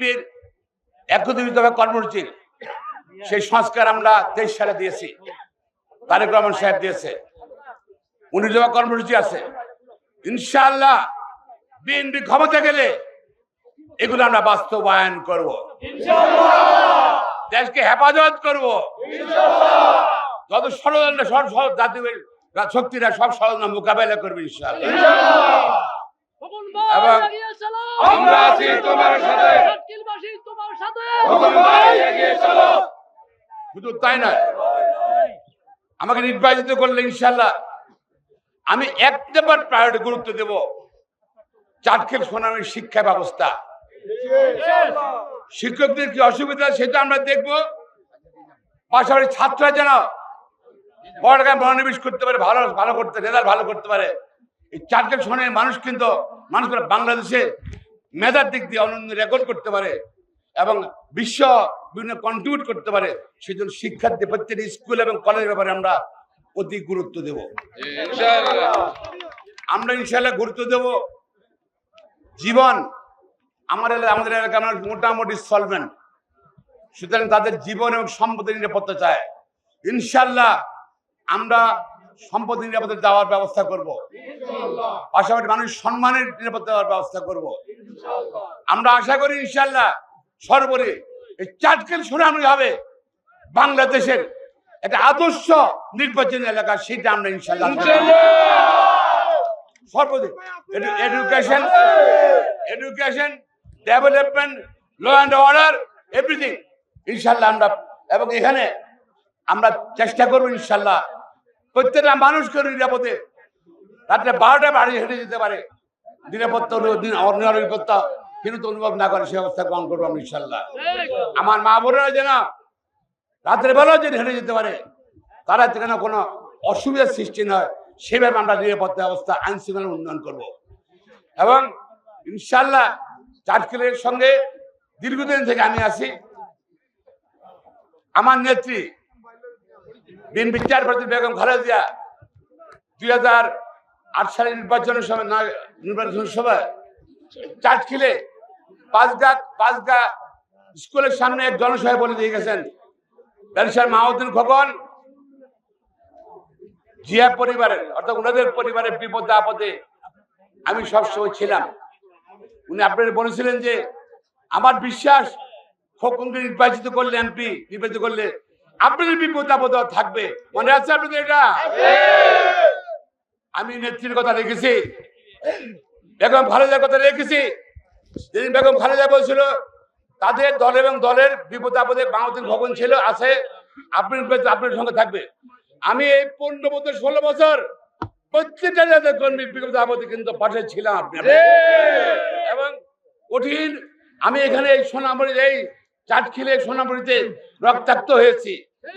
বিএনপির একত্রিত কর্মসূচির সেই সংস্কার আমরা তেইশ সালে দিয়েছি। তারেক রহমান সাহেব দিয়েছে। উনিশ দফা কর্মসূচি আছে, ইনশাআল্লাহ বিএনপি ক্ষমতা গেলে এগুলো আমরা বাস্তবায়ন করব। দেশকে হেফাজত করব। যত ষড়যন্ত্র, সব সব জাতীয় শক্তিরা সব ষড়যন্ত্র মোকাবেলা করবে ইনশাআল্লাহ। আমরা তাই আমাকে নির্বাচিত করলে ইনশাল্লাহ আমি এক নম্বর প্রায়োরিটি গুরুত্ব দেব। চাটখেল সোনামের শিক্ষা ব্যবস্থা। শিক্ষকদের কি অসুবিধা সেটা আমরা দেখব। পাশাপাশি ছাত্ররা যেন পড়ালেখায় মনোনিবেশ করতে পারে, ভালো ভালো করতে রেজাল্ট ভালো করতে পারে। এই চাটখেল সোনামের মানুষ কিন্তু মানুষগুলো বাংলাদেশে মেধার দিক দিয়ে অনন্য রেকর্ড করতে পারে এবং বিশ্ব বিভিন্ন কন্ট্রিবিউট করতে পারে সেই জন্য শিক্ষার্থী প্রত্যেক স্কুল এবং কলেজের ব্যাপারে আমরা অতি গুরুত্ব দেব। আমরা ইনশাল্লাহ গুরুত্ব দেব। জীবন আমার এলাকা আমাদের এলাকা মানুষ মোটামুটি সলভেন্ট সুতরাং তাদের জীবন এবং সম্পদের নিরাপত্তা চায়। ইনশাল্লাহ আমরা সম্পদের নিরাপদে দেওয়ার ব্যবস্থা করব। পাশাপাশি মানুষ সম্মানের নিরাপত্তা দেওয়ার ব্যবস্থা করব। আমরা আশা করি ইনশাল্লাহ সর্বোপরি এই চাটকেল সুনামি হবে বাংলাদেশের একটা আদর্শ নির্বাচনী এলাকা, সেটা আমরা ইনশাল্লাহ সর্বোপরি education education, development, law and order, everything ইনশাল্লাহ আমরা, এবং এখানে আমরা চেষ্টা করব ইনশাল্লাহ প্রত্যেকটা মানুষ করে নিরাপদে রাত্রে বারোটা বাড়ি হেঁটে যেতে পারে। নিরাপত্তা কিন্তু অনুভব না করে, সে অবস্থা গ্রহণ করব আমরা ইনশাল্লাহ আমার মা বোনেরা যেন রাত্রে বেলাও যদি হেঁটে যেতে পারে, তারা যেন কোনো অসুবিধার সৃষ্টি নয় সেভাবে আমরা নিরাপত্তা ব্যবস্থা আইন শৃঙ্খলা উন্নয়ন করব। এবং ইনশাল্লাহ চাটকিলের সঙ্গে দীর্ঘদিন থেকে আমি আছি। আমার নেত্রী বিএনপি চেয়ারপারসন বেগম খালেদা জিয়া। দুই হাজার আট সালের নির্বাচনের সময় নির্বাচনের সময় চাটখিলে পাঁচগা পাঁচগা স্কুলের সামনে এক জনসভায় বলে দিয়ে গেছেন ব্যারিস্টার মাহমুদ্দিন খোকন, জিয়া পরিবারের অর্থাৎ ওনাদের পরিবারের বিপদে আপদে আমি সবসময় ছিলাম। উনি আপনাদের বলেছিলেন যে, আমার বিশ্বাস খোকনকে নির্বাচিত করলে, এমপি নির্বাচিত করলে আপনাদের বিপদ আপদ থাকবে। মনে আছে আপনাদের এটা? আমি নেত্রীর কথা রেখেছি। বেগম খালেদার কথা রেখেছি। যেদিন বেগম খালেদা বলছিল তাদের দল এবং দলের বিপদ আপদে বাংলাদেশ ভবন ছিল আছে। আপনি আপনার সঙ্গে থাকবে। আমি এই পনেরো বছর ষোলো বছর প্রত্যেকটা যাদের কর্মী বিপদ আপদে কিন্তু পাশে ছিলাম। এবং কঠিন আমি এখানে এই সোনামুড়ি এই চাটখিলে সোনামুড়িতে রক্তাক্ত হয়েছি।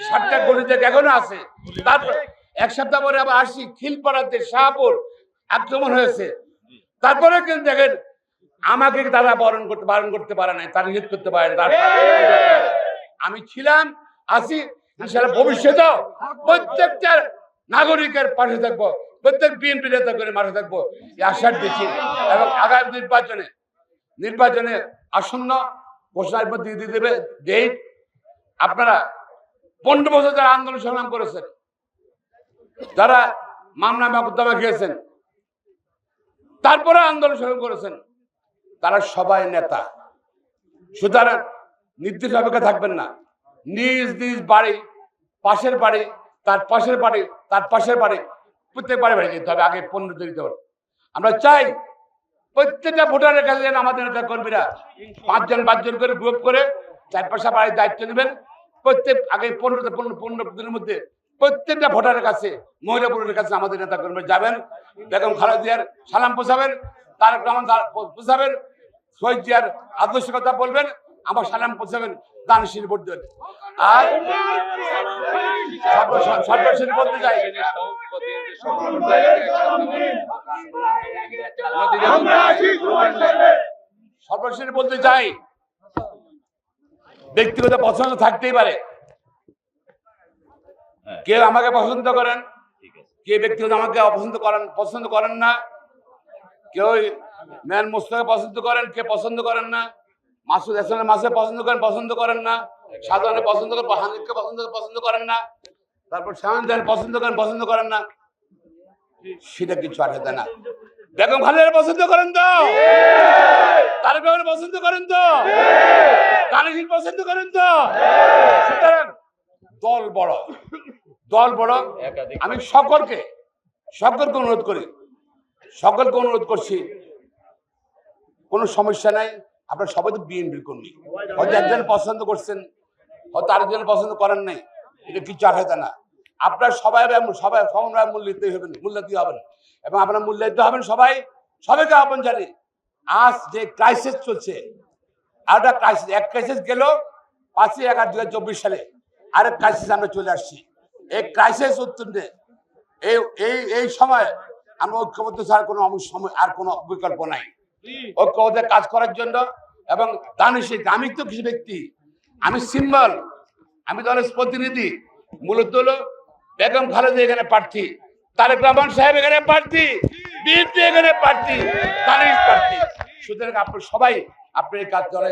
সাতটা গলিতে এখনও আছে। তারপর এক সপ্তাহ পরে আবার আসি খিলপাড়াতে শাহপুর আক্রমণ হয়েছে। তারপরে কিন্তু দেখেন, আমাকে তারা বরণ করতে, বারণ করতে পারে নাই, তারা হিত করতে পারে না আমি ছিলাম, আছি, ইনশাআল্লাহ ভবিষ্যতেও প্রত্যেকটা নাগরিকের পাশে থাকব, প্রত্যেক বিএনপি নেতা করে মাঠে থাকব আশ্বাস দিচ্ছি। এবং আগামী নির্বাচনে নির্বাচনে আসন্ন ঘোষণার মধ্যে দিয়ে দেবে ডেট আপনারা পনেরো বছর যারা আন্দোলন সংগ্রাম করেছেন, যারা মামলা মকদ্দমা খেয়েছেন, তারপরে আন্দোলন সংগ্রাম করেছেন, তারা সবাই নেতা। সুতরাং নির্দিষ্ট অপেক্ষা থাকবেন না। নিজ নিজ বাড়ি, পাশের বাড়ি, তার পাশের বাড়ি, তার পাশের বাড়ি, প্রত্যেক বাড়ি বাড়ি যেতে হবে, আগে পনেরো দিতে হবে। আমরা চাই প্রত্যেকটা ভোটারের কাছে যেন আমাদের নেতা কর্মীরা পাঁচজন পাঁচজন করে গ্রুপ করে চার পাঁচটা বাড়ির দায়িত্ব নেবেন। প্রত্যেক আগে পনেরো পনেরো পনেরো দিনের মধ্যে প্রত্যেকটা ভোটারের কাছে মহিলা পুরুষের কাছে আমাদের নেতা কর্মীরা যাবেন। বেগম খালেদা জিয়ার সালাম পোষাবেন, তারেক রহমান পোষাবেন, শহীদ জিয়ার আদর্শ কথা বলবেন, আমার সালাম পোষাবেন, দানশীল ভোট দেবেন। আর সর্বশেষ বলতে চাই। সর্বশেষ বলতে চাই ব্যক্তিগত পছন্দ থাকতেই পারে। কেউ আমাকে পছন্দ করেন কে ব্যক্তিগত আমাকে অপছন্দ করেন পছন্দ করেন না। কেউ ম্যান মুস্তাকে পছন্দ করেন কে পছন্দ করেন না। মাসুদ হাসানের মাসে পছন্দ করেন পছন্দ করেন না। সাধারণে পছন্দ করেন হানিফকে পছন্দ পছন্দ করেন না। তারপর শাহান পছন্দ করেন পছন্দ করেন না। সেটা কিছু হতে না। বেগম খালের পছন্দ করেন তো? তারেক পছন্দ করেন তো? কানিসির পছন্দ করেন তো? দল বড় দল বড়। আমি সকলকে সকলকে অনুরোধ করি, সকলকে অনুরোধ করছি, কোনো সমস্যা নাই। আপনারা সবাই তো বিএনপির কর্মী। হয়তো একজন পছন্দ করছেন, হয়তো আরেকজন পছন্দ করেন নাই। এটা আর হয়তো না। আপনার সবাই সবাই সবাই মূল্যায়িত হবেন দিতে হবেন এবং আপনার মূল্য দিতে হবেন সবাই। সবাইকে আহ্বান জানি আজ যে ক্রাইসিস চলছে, আরেকটা ক্রাইসিস এক ক্রাইসিস গেল পাঁচই এগারো দু চব্বিশ সালে। আরেক ক্রাইসিস আমরা চলে আসছি। এই ক্রাইসিস উত্তরে এই এই এই সময় আমরা ঐক্যবদ্ধ ছাড়া কোনো সময় আর কোনো বিকল্প নাই। ঐক্যবদ্ধ কাজ করার জন্য এবং দানিশিক আমি তো কিছু ব্যক্তি। আমি সিম্বল আমি দলের প্রতিনিধি। মূলত হলো বেগম খালেদা এখানে প্রার্থী, তারেক রহমান সাহেব এখানে প্রার্থী এখানে প্রার্থী দানিশ প্রার্থী। সুতরাং আপনার সবাই আপনি এই কাজ করে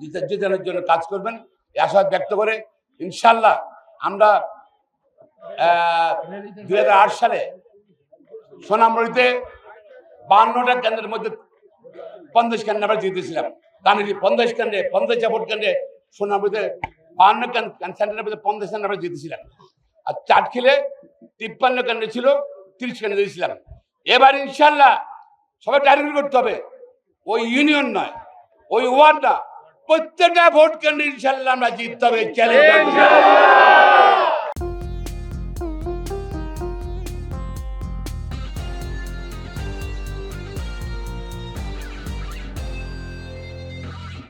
জিতে- জিতানোর জন্য কাজ করবেন। আশা ব্যক্ত করে ইনশাল্লাহ আমরা দুই হাজার আট সালে সোনামরিতে বান্নটা কেন্দ্রের মধ্যে পঞ্চাশ কেন্দ্রে আমরা জিতেছিলাম। দানিশি পঞ্চাশ কেন্দ্রে, পঞ্চাশ ভোট কেন্দ্রে সোনামুড়িতে বান্ন সেন্টারের মধ্যে পঞ্চাশ আমরা জিতেছিলাম। আর চাটখিলে তিপ্পান্ন কেন্দ্রে ছিল, তিরিশ কেন্দ্রে জিতেছিলাম। এবার ইনশাল্লাহ সবাই টার্গেট করতে হবে। ওই ইউনিয়ন নয়, ওই ওয়ার্ড না প্রত্যেকটা ভোট কেন্দ্রে ইনশাল্লাহ আমরা জিততে হবে চ্যালেঞ্জ